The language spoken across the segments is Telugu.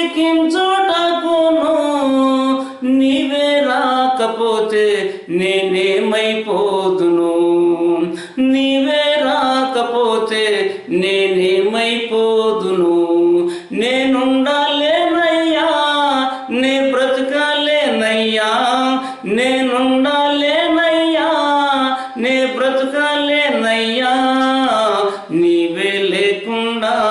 బ్రతికించుటకును నీవే రాకపోతే నేనేమైపోదును. నీవే రాకపోతే నేనేమైపోదును. నేనుండాలేనయ్యా నే బ్రతకాలేనయ్యా. నేనుండాలేనయ్యా నే బ్రతకాలేనయ్యా. నీవే లేకుండా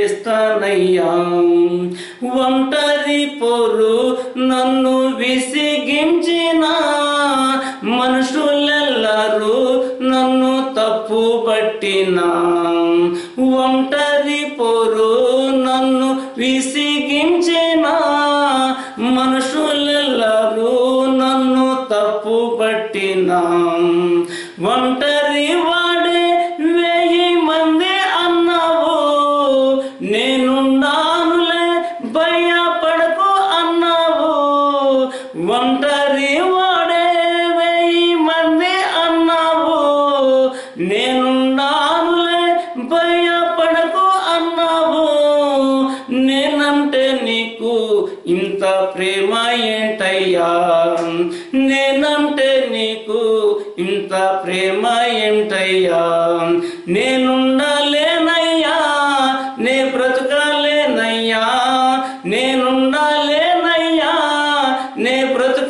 చేస్తానయ్యా. ఒంటరి పొరు నన్ను విసిగించిన మనుషులెల్లరూ నన్ను తప్పు పట్టిన ఒంటరి పొరు నన్ను విసిగించిన మనుషులెల్లరూ నన్ను తప్పు పట్టిన ఒంటరి నీకు ఇంత ప్రేమ ఏంటయ్యా? నేనంటే నీకు ఇంత ప్రేమ ఏంటయ్యా? నేనుండలేనయ్యా నే బ్రతకలేనయ్యా. నేనుండలేనయ్యా నే బ్రతకాలేనయ్యా